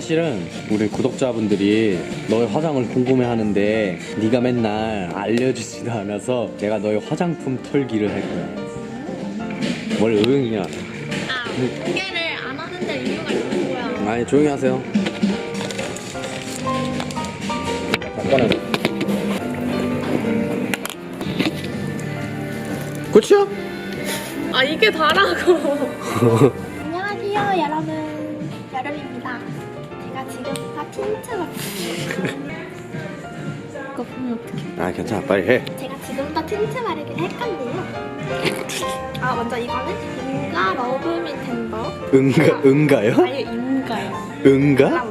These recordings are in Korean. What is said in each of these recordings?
사실은 우리 구독자분들이 너의 화장을 궁금해 하는데 네가 맨날 알려주지도 않아서 내가 너의 화장품 털기를 할 거야. 뭘 응이야? 아, 공개를 안 하는데 이유가 있는 거야. 아니 조용히 하세요. 잠깐만. 그치야? 아, 이게 다라고. 안녕하세요, 여러분. 지금 다 틴트 맞습니다. 이거 보면 어떡해. 아 괜찮아 빨리 해. 제가 지금부터 틴트 바르기를 할 건데요. 아, 먼저 이거는 인가 러브미 텐더. 응가 응가요? 아니, 인가요. 응가?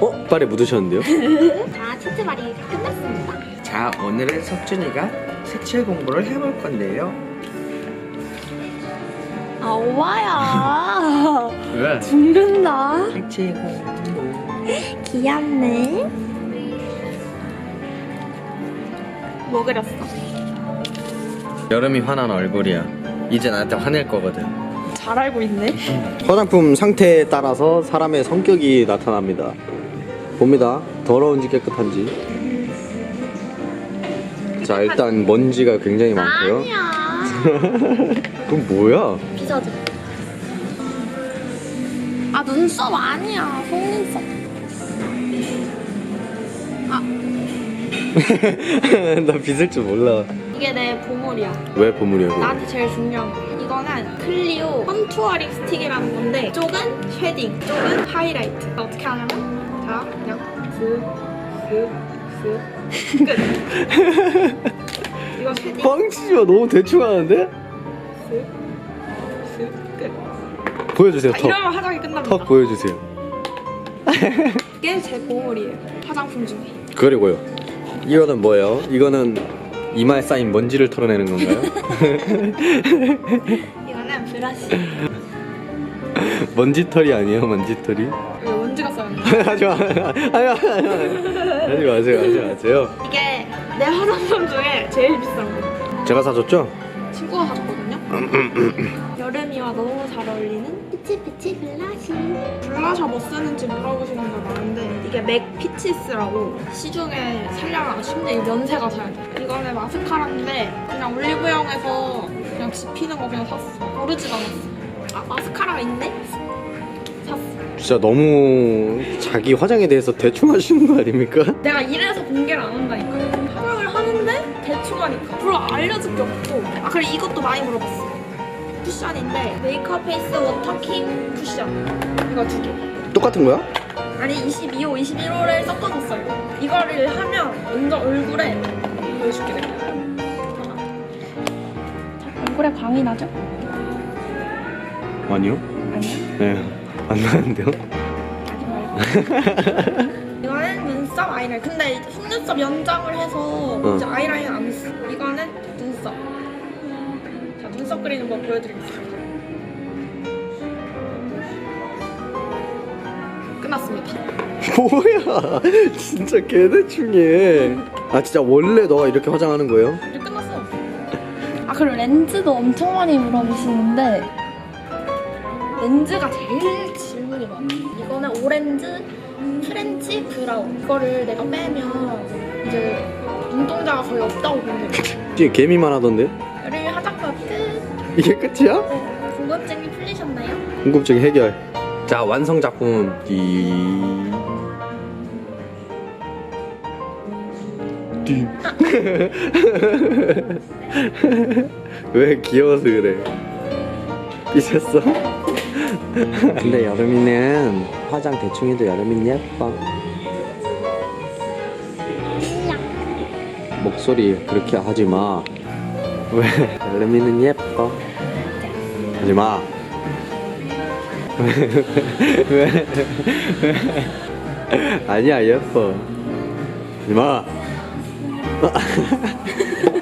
어 빨리 묻으셨는데요? 자, 틴트 바르기가 끝났습니다. 자, 오늘은 석준이가 색칠 공부를 해볼 건데요. 아, 오바야. 왜? 죽는다. 공부. 귀엽네. 뭐 그렸어? 여름이 화난 얼굴이야. 이제 나한테 화낼 거거든. 잘 알고 있네. 화장품 상태에 따라서 사람의 성격이 나타납니다. 봅니다. 더러운지 깨끗한지. 자 일단 먼지가 굉장히 많고요. 아니야. 그럼 뭐야? 빗어줘. 아 눈썹 아니야. 속눈썹. 나 빗을 줄 몰라. 이게 내 보물이야. 왜 보물이야? 나한테 제일 중요한 거. 이거는 클리오 컨투어 립스틱이라는 건데 이쪽은 쉐딩, 이쪽은 하이라이트. 어떻게 하냐면 자 그냥 슥슥슥 끝. 뻥치지 마. 너무 대충 하는데? 보여주세요. 자, 턱. 이러면 화장이 끝납니다. 턱 보여주세요. 이게 제 보물이에요. 화장품 중에. 그리고요. 이거는 뭐예요? 이거는 이마에 쌓인 먼지를 털어내는 건가요? 이거는 브러쉬. 먼지털이 아니에요, 먼지털이? 이거 먼지가 마, 하지 마, 하지 마, 하지 마세요, 하지 마세요. 이게 내 화장품 중에 제일 비싼 거. 제가 사줬죠? 친구가 사줬거든요. 여름이와 너무 잘 어울리는 피치피치 블러쉬. 블러셔 뭐 쓰는지 물어보시는 분 많은데 이게 맥 피치스라고 시중에 살려면 쉽네 면세가 사야 돼. 이거는 마스카라인데 그냥 올리브영에서 그냥 집히는 거 그냥 샀어. 고르지도 않았어. 아 마스카라가 있네? 샀어. 진짜 너무 자기 화장에 대해서 대충 하시는 거 아닙니까? 내가 이래서 공개를 안 한다니까. 하는데 대충 하니까. 별로 알려줄 게 없고. 아, 그래 이것도 많이 물어봤어. 쿠션인데 메이크업 페이스 워터킹 쿠션. 이거 두 개. 똑같은 거야? 아니 22호, 21호를 섞어줬어요. 이거를 하면 완전 얼굴에 보여줄게 내가. 자, 얼굴에 광이 나죠? 아니요. 아니요. 네. 안 나는데요? 하지 말고. 아이라인. 근데 속눈썹 연장을 해서 어. 이제 아이라인 안 써. 이거는 눈썹. 자, 눈썹 그리는 거 보여드리겠습니다. 끝났습니다. 뭐야? 진짜 개대충해. 아 진짜 원래 너가 이렇게 화장하는 거예요? 이제 끝났어. 아 그리고 렌즈도 엄청 많이 물어보시는데 렌즈가 제일 이. 이거는 오렌지 프렌치 브라운. 이거를 내가 빼면 이제 눈동자가 거의 없다고 보면 돼. 뒤에 개미만 하던데? 여름이 화장품 끝. 이게 끝이야? 궁금증이 풀리셨나요? 궁금증 해결. 자 완성 작품은 띠. 띠. 왜 귀여워서 그래? 삐졌어? 근데 여름이는 화장 대충 해도 여름이는 예뻐. 목소리 그렇게 하지 마. 왜? 여름이는 예뻐. 하지 마. 왜? 왜? 왜? 아니야 예뻐. 하지 마.